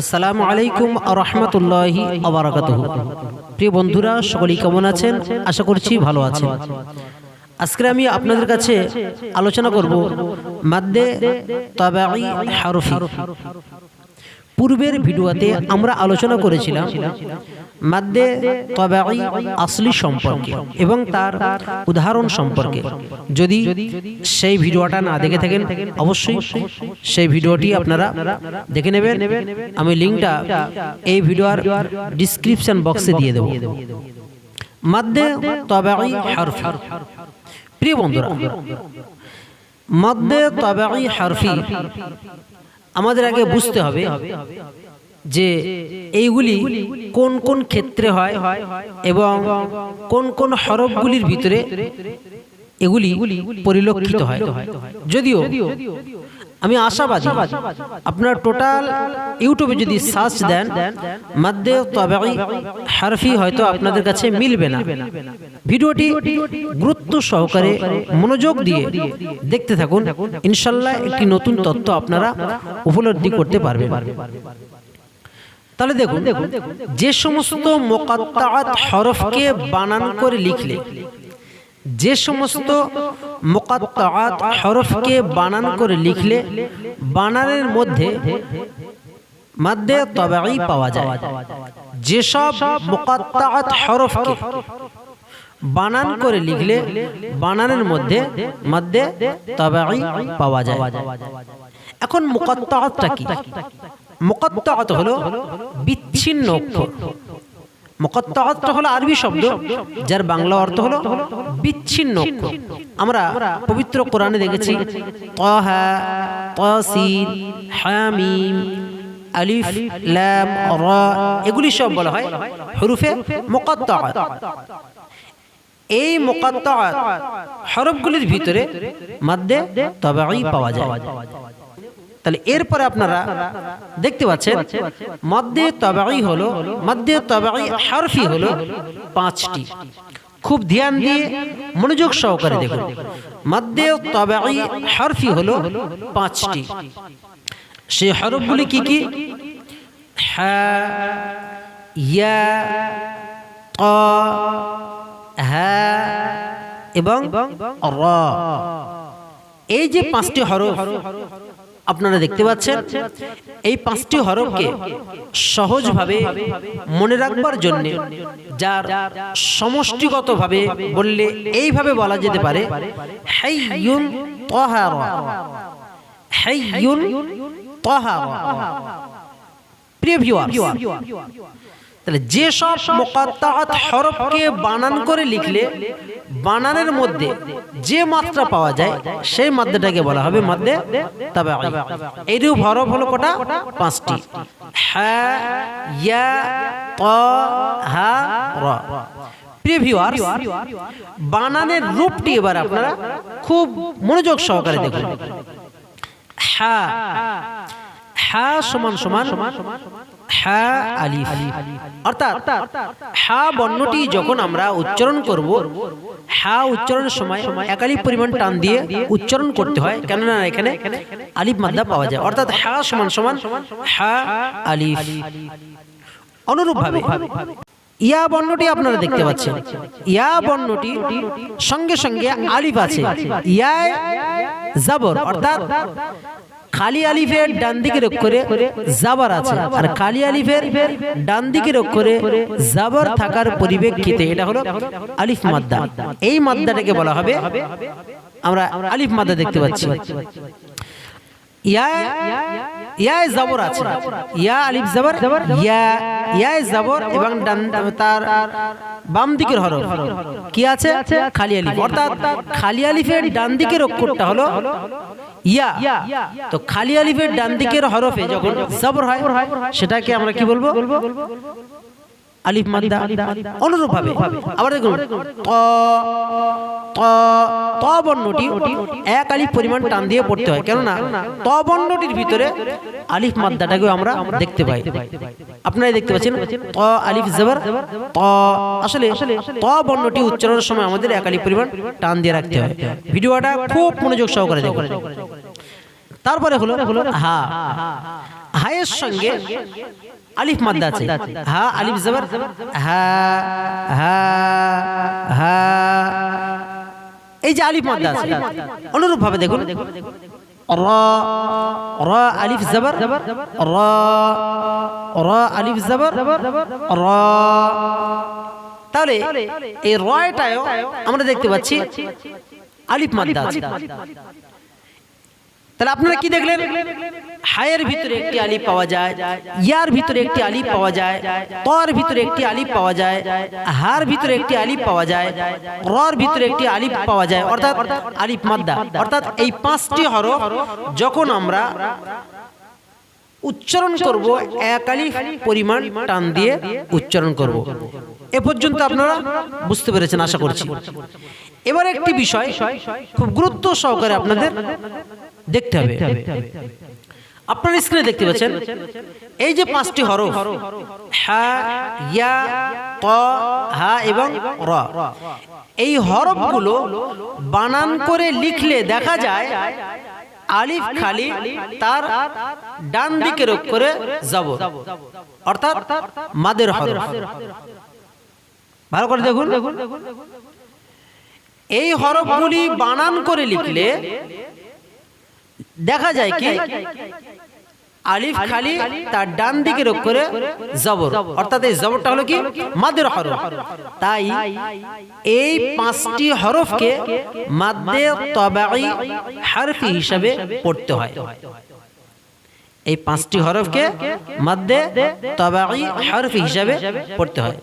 আসসালামু আলাইকুম রহমতুল্লাহি আবরাকাত প্রিয় বন্ধুরা, সকলেই কেমন আছেন? আশা করছি ভালো আছেন। আজকে আমি আপনাদের কাছে আলোচনা করব মাদ্দে তবে পূর্বের ভিডিওতে আমরা আলোচনা করেছিলাম মাদ্দে তবাই আসলি সম্পর্কে এবং তার উদাহরণ সম্পর্কে। যদি সেই ভিডিওটা না দেখে থাকেন অবশ্যই সেই ভিডিওটি আপনারা দেখে নেবেন। আমি লিঙ্কটা এই ভিডিওর ডিসক্রিপশন বক্সে দিয়ে দেব। মাদ্দে তবাই হারফি। প্রিয় বন্ধুরা মাদ্দে তবাই হারফি। আমাদের আগে বুঝতে হবে যে এইগুলি কোন কোন ক্ষেত্রে হয় এবং কোন কোন হরফগুলির ভিতরে এগুলি পরিলক্ষিত হয়। যদিও আমি আশাবাদী। আপনার টোটাল ইউটিউবে যদি সার্চ দেন, মাদ্দে তবাই হারফি হয়তো আপনাদের কাছে মিলবে না। ভিডিওটি গুরুত্ব সহকারে মনোযোগ দিয়ে দেখতে থাকুন। ইনশাল্লাহ একটি নতুন তথ্য আপনারা উপলব্ধি করতে পারবেন। তাহলে দেখুন, যে সমস্ত মোকাত্তাআত হরফকে বানান করে লিখলে যে সমস্ত মোকাত্তাআত হরফকে বানান করে লিখলে বানানের মধ্যে মাদ্দে তবাই পাওয়া যায়। যেসব মোকাত্তাআত হরফকে বানান করে লিখলে বানানের মধ্যে মাদ্দে তবাই পাওয়া যায়। এখন মোকাত্তাআতটা কি? মোকাত্তাআত হলো বিচ্ছিন্ন অক্ষর। মোকাত্তাআতটা হলো আরবি শব্দ, যার বাংলা অর্থ হলো বিচ্ছিন্ন আমরা পবিত্র কোরআনে দেখেছি, তাহা তাসিন হামিম, আলিফ, লাম, রা, এগুলি সব বলা হয় হরুফে মোকাত্তাআত। এই মোকাত্তাআত হরফগুলির ভিতরে মাদ্দে তবাই পাওয়া যায়। তাহলে এরপরে আপনারা দেখতে পাচ্ছেন মাদ্দে তবাই হলো মাদ্দে তবাই হারফি হলো পাঁচটি। খুব ধ্যান দিয়ে মনোযোগ সহকারে দেখুন। মাদ্দে তবাই হারফি হলো পাঁচটি। সেই হরফগুলি কি কি? হ্যাঁ ইয়া ক হ্যাঁ এবং র। এই যে পাঁচটি হরফ আপনারা দেখতে পাচ্ছেন এই পাঁচটি হরফকে সহজভাবে মনে রাখবার জন্য যার সমষ্টিগতভাবে বললে এইভাবে বলা যেতে পারে হাইয়ুন তাহারা হাইয়ুন তাহারা প্রিয় তাহলে যে সব মোকাত্তাআত হরফকে বানান করে লিখলে, বানানের মধ্যে যে মাত্রা পাওয়া যায়, সেই মাত্রাটাকে বলা হবে মাদ্দে তাবাই এইরূপ হরফ হলো কটা? পাঁচটি। হা ইয়া, ত, হা, র। প্রিয় ভিউয়ার্স বানানের রূপটি এবার আপনারা খুব মনোযোগ সহকারে দেখুন। হা হা সমান সমান হা আলিফ। অর্থাৎ হা বর্ণটি যখন আমরা উচ্চারণ করব, হা উচ্চারণের সময় একালিপ পরিমাণ টান দিয়ে উচ্চারণ করতে হয়, কেননা এখানে আলিফ মাদ্দা পাওয়া যায়। অর্থাৎ হা সমান সমান হা আলিফ। অনুরূপভাবে ইয়া বর্ণটি আপনারা দেখতে পাচ্ছেন। ইয়া বর্ণটি সঙ্গে সঙ্গে আলিফ আছে। ইয়া জাবর, অর্থাৎ খালি আলিফের ডান দিকের অক্ষরে জাবার আছে। আর খালি আলিফের ডান দিকের অক্ষরে জাবার থাকার পরিপ্রেক্ষিতে এটা হলো আলিফ মাদ্দা। এই মাদ্দাটাকে বলা হবে, আমরা আলিফ মাদ্দা দেখতে পাচ্ছি। জবর আছে। ইয়া আলিফ ইয়া জবর এবং ডান তার বাম দিকের হরফ। কি আছে? খালি আলিফ। অর্থাৎ খালি আলিফের ডান দিকের অক্ষরটা হলো ইয়া। তো খালি আলিফের ডান দিকের হরফে যখন জবর হয় সেটাকে আমরা কি বলব? আলিফ মাদ্দা অনুরূপ ভাবে আবার দেখুন ত ত ত বর্ণটি এক আলিফ পরিমাণ টান দিয়ে পড়তে হয় কেননা ত বর্ণটির ভিতরে আলিফ মাদ্দাটাকেও আমরা দেখতে পাই আপনারা দেখতে পাচ্ছেন ত আলিফ জবর ত আসলে ত বর্ণটি উচ্চারণের সময় আমাদের এক আলিফ পরিমাণ টান দিয়ে রাখতে হয় ভিডিওটা খুব মনোযোগ সহকারে দেখুন তারপরে হলো হা হায়ের সঙ্গে আলিফ মাদ্দা আছে। হা আলিফ জবর। হা হা হা। এই যে আলিফ মাদ্দা আছে। অনুরূপ ভাবে দেখুন। র র আলিফ জবর। র র আলিফ জবর। র। তাহলে এই রয়টাও আমরা দেখতে পাচ্ছি আলিফ মাদ্দা আছে। তাহলে আপনারা কি দেখলেন? হায়ের ভিতরে একটি আলিফ পাওয়া যায়, ইয়ার ভিতরে একটি আলিফ পাওয়া যায়, তর ভিতরে একটি আলিফ পাওয়া যায়, হার ভিতরে একটি আলিফ পাওয়া যায়, রর ভিতরে একটি আলিফ পাওয়া যায়, অর্থাৎ আলিফ মাদ্দা। অর্থাৎ এই পাঁচটি হরফ যখন আমরা উচ্চারণ করব, এক আলিফ পরিমাণ টান দিয়ে উচ্চারণ করব। এ পর্যন্ত আপনারা বুঝতে পেরেছেন, আশা করছি। এবার একটি বিষয় খুব গুরুত্ব সহকারে আপনাদের দেখতে হবে। আপনার স্ক্রিনে দেখতে পাচ্ছেন? এই যে পাঁচটি হরফ হা ইয়া ক হা এবং র। এই হরফগুলো বানান করে লিখলে দেখা যায় আলিফ খালি তার ডান দিকে রোগ করে যাব। অর্থাৎ মাদের হরফ। ভালো করে দেখুন। এই হরফগুলি বানান করে লিখলে দেখা যায় কি? আলিফ খালি তার ডান দিকে রোগ করে জবর। অর্থাৎ এই জবরটা হলো কি? মাদের হরফ। তাই এই পাঁচটি হরফকে মাদ্দে তবাই হারফি হিসাবে পড়তে হয়। এই পাঁচটি হরফকে মাদ্দে তবাই হারফি হিসাবে পড়তে হয়।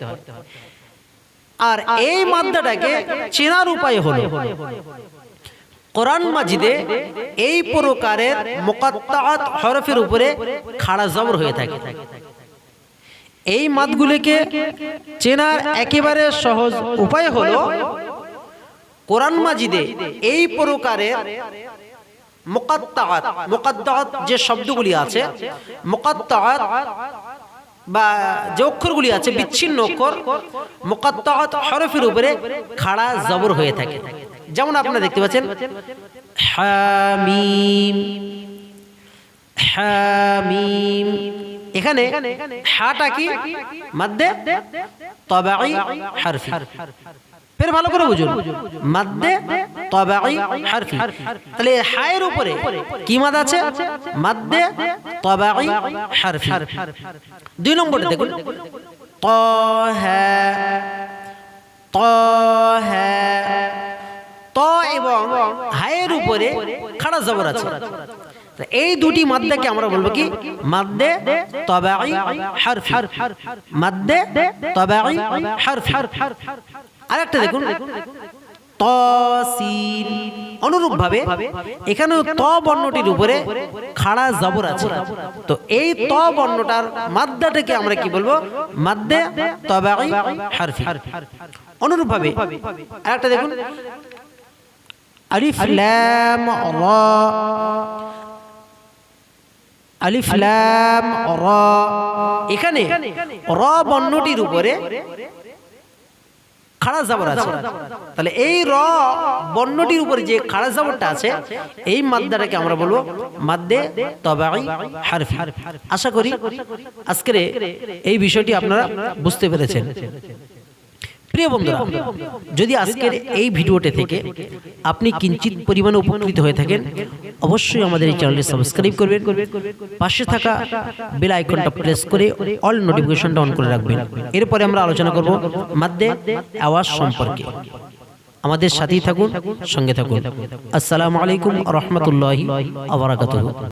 আর এই মাদ্দাটাকে চেনার উপায় হলো কোরআন মাজিদে এই প্রকারের মোকাত্তাআত হরফের উপরে খাড়া জবর হয়ে থাকে। এই মাতগুলিকে চেনার একেবারে সহজ উপায় হলো, কোরআন মাজিদে এই প্রকারের মোকাত্তাআত মোকাত্তাআত যে শব্দগুলি আছে, মোকাত্তাআত বা যে অক্ষরগুলি আছে, বিচ্ছিন্ন অক্ষর, মোকাত্তাআত হরফের উপরে খাড়া জবর হয়ে থাকে। যেমন আপনারা দেখতে পাচ্ছেন হামিম হামিম। এখানে হাটা কি? মাদ্দে তবাই হারফি। ফের ভালো করে বুঝুন। মাদ্দে তবাই হারফি। তাহলে হায়ের উপরে কি মাদ আছে? মাদ্দে তবাই হারফি। দুই নম্বরে দেখুন। ত হ্যাঁ ত উপরে খাড়া জবর আছে। এই দুটি মাদ্দাকে আমরা বলব কি? মাদ্দে তবাই হারফি। মাদ্দে তবাই হারফি। আরেকটা দেখুন। তসিন অনুরূপ ভাবে এখানে ত বর্ণটির উপরে খাড়া জবর আছে। তো এই ত বর্ণটার মাদ্দাটাকে আমরা কি বলব? মাদ্দে তবাই হারফি। অনুরূপ ভাবে আরেকটা দেখুন। আলিফ লাম রা আলিফ লাম রা এখানে র বর্ণটির উপরে খাড়া জাবর আছে। তাহলে এই র বর্ণটির উপরে যে খাড়া জাবরটা আছে এই মাদ্দাটাকে আমরা বলব মাদ্দে তবাই হারফি। আশা করি আজকের এই বিষয়টি আপনারা বুঝতে পেরেছেন। প্রিয় বন্ধুরা, যদি আজকের এই ভিডিওটি থেকে আপনি কিঞ্চিত পরিমাণে উপকৃত হয়ে থাকেন, অবশ্যই আমাদের এই চ্যানেলটি সাবস্ক্রাইব করবেন, পাশে থাকা বেল আইকনটা প্রেস করে অল নোটিফিকেশনটা অন করে রাখবেন। এরপরে আমরা আলোচনা করব মাদ্দে আওয়াজ সম্পর্কে। আমাদের সাথেই থাকুন, সঙ্গে থাকুন। আসসালামু আলাইকুম রহমতুল্লাহি আবরাকাতুহু